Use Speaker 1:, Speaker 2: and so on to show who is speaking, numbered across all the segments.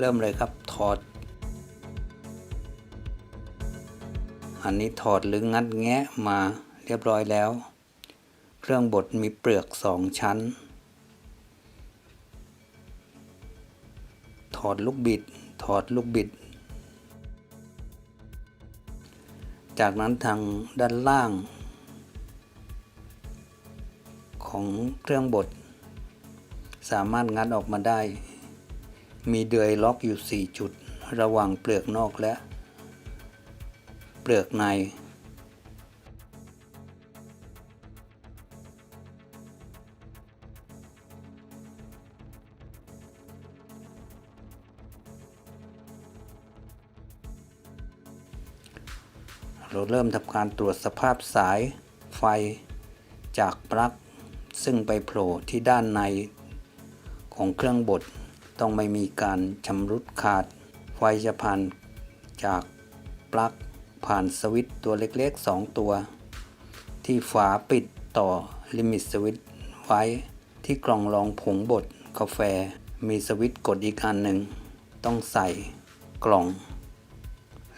Speaker 1: เริ่มเลยครับถอด อันนี้ถอดหรืองัดแงะมาเรียบร้อยแล้ว เครื่องบดมีเปลือกสองชั้น ถอดลูกบิด ถอดลูกบิด จากนั้นทางด้านล่าง ของเครื่องบดสามารถงัดออกมาได้ มีเดือยล็อกอยู่ 4 จุด ระหว่างเปลือกนอกและ เปลือกใน เราเริ่มทำการตรวจสภาพสายไฟจากปลั๊กซึ่งไปโผล่ที่ด้านในของเครื่องบด ต้องไม่มีการชำรุดขาด ไฟจะผ่านจากปลั๊กผ่านสวิตตัวเล็กๆ 2 ตัว ที่ฝาปิดต่อลิมิตสวิตไว้ที่กล่องรองผงบดกาแฟ มีสวิตกดอีกอันหนึ่ง ต้องใส่กล่อง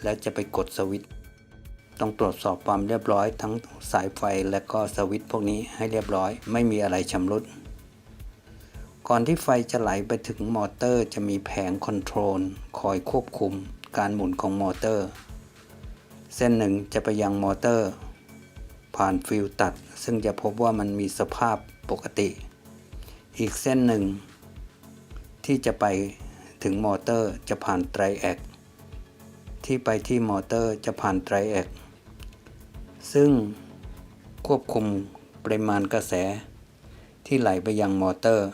Speaker 1: แล้วจะไปกดสวิตต้องตรวจสอบความเรียบร้อยทั้งสายไฟและก็สวิตพวกนี้ให้เรียบร้อยไม่มีอะไรชำรุด ก่อนที่ไฟจะไหลไปถึงมอเตอร์จะมีแผงคอนโทรลคอยควบคุมการหมุนของมอเตอร์ เส้นหนึ่งจะไปยังมอเตอร์ ผ่านฟิลตัด ซึ่งจะพบว่ามันมีสภาพปกติ อีกเส้นหนึ่ง ที่จะไปถึงมอเตอร์จะผ่านไตรแอคที่ไปที่มอเตอร์จะผ่านไตรแอคซึ่งควบคุมปริมาณกระแสที่ไหลไปยังมอเตอร์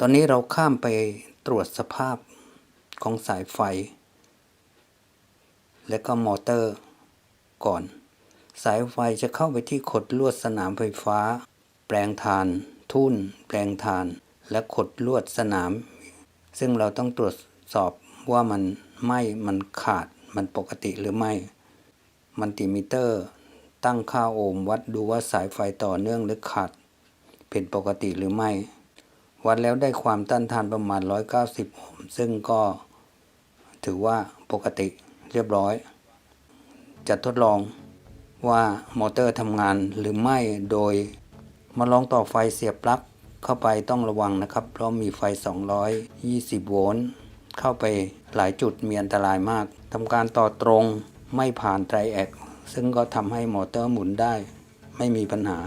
Speaker 1: ตอนนี้เราข้ามไปตรวจสภาพของสายไฟ และก็มอเตอร์ก่อน สายไฟจะเข้าไปที่ขดลวดสนามไฟฟ้า แปลงทาน ทุ่น แปลงทาน และขดลวดสนาม ซึ่งเราต้องตรวจสอบว่ามันไหมมันขาดมันปกติหรือไม่มัลติมิเตอร์ ตั้งค่าโอห์มวัดดูว่าสายไฟต่อเนื่องหรือขาดผิดปกติหรือไม่ วัดแล้วได้ความต้านทานประมาณ 190 โอห์ม ซึ่งก็ถือว่าปกติเรียบร้อย จะทดลองว่ามอเตอร์ทำงานหรือไม่โดยมาลองต่อไฟเสียบปลั๊กเข้าไปต้องระวังนะครับ เพราะมีไฟ 220 โวลต์เข้าไปหลายจุดมีอันตรายมากทำการต่อตรงไม่ผ่านไตรแอคซึ่งก็ทำให้มอเตอร์หมุนได้ ไม่มีปัญหา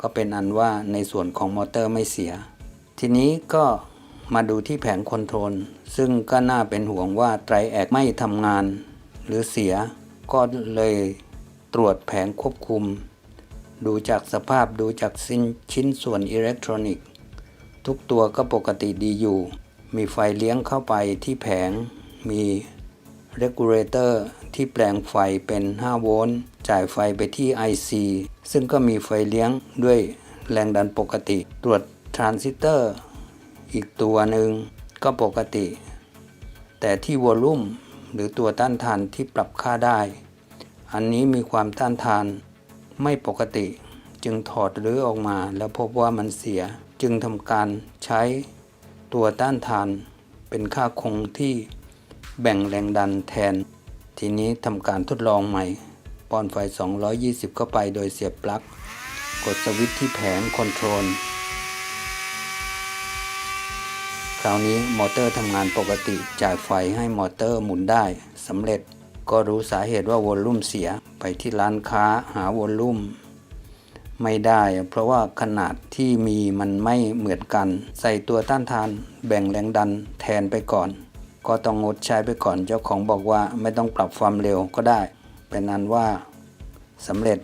Speaker 1: ก็เป็นอันว่าในส่วนของมอเตอร์ไม่เสีย ทีนี้ก็มาดูที่แผงคอนโทรล ซึ่งก็น่าเป็นห่วงว่าไตรแอคไม่ทำงาน หรือเสียก็เลยตรวจแผงควบคุม ดูจากสภาพดูจากชิ้นส่วนอิเล็กทรอนิกส์ ทุกตัวก็ปกติดีอยู่ มีไฟเลี้ยงเข้าไปที่แผง มี regulator ที่แปลงไฟเป็น 5 โวลต์ จ่ายไฟไปที่ IC ซึ่งก็มีไฟเลี้ยงด้วยแรงดันปกติ ตรวจ ทรานซิสเตอร์อีกตัวหนึ่งก็ปกติ แต่ที่วอลลุ่มหรือตัวต้านทานที่ปรับค่าได้ อันนี้มีความต้านทานไม่ปกติจึงถอดหรือออกมาแล้วพบว่ามันเสียจึงทำการใช้ตัวต้านทานเป็นค่าคงที่แบ่งแรงดันแทน ทีนี้ทำการทดลองใหม่ป้อนไฟ 220 เข้าไปโดยเสียบปลั๊ก กดสวิตช์ที่แผงคอนโทรล คราวนี้มอเตอร์ทำงานปกติจ่ายไฟให้มอเตอร์หมุนได้สำเร็จก็รู้สาเหตุว่าวอลลุ่มเสียไปที่ร้านค้าหาวอลลุ่มไม่ได้ เพราะว่าขนาดที่มีมันไม่เหมือนกัน ใส่ตัวต้านทาน แบ่งแรงดันแทนไปก่อน ก็ต้องงดใช้ไปก่อนเจ้าของบอกว่าไม่ต้องปรับความเร็วก็ได้ เป็นนั้นว่าสำเร็จ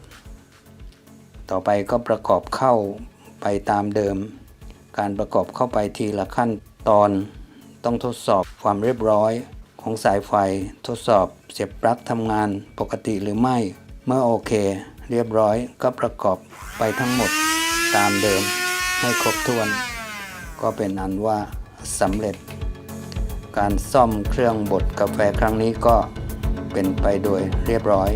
Speaker 1: ต่อไปก็ประกอบเข้าไปตามเดิม การประกอบเข้าไปทีละขั้น ตอนต้องทดสอบความเรียบร้อยของสายไฟ ทดสอบเสียบปลั๊กทำงานปกติหรือไม่ เมื่อโอเค เรียบร้อยก็ประกอบไปทั้งหมดตามเดิมให้ครบถ้วน ก็เป็นอันว่าสำเร็จ การซ่อมเครื่องบดกาแฟครั้งนี้ก็เป็นไปโดยเรียบร้อย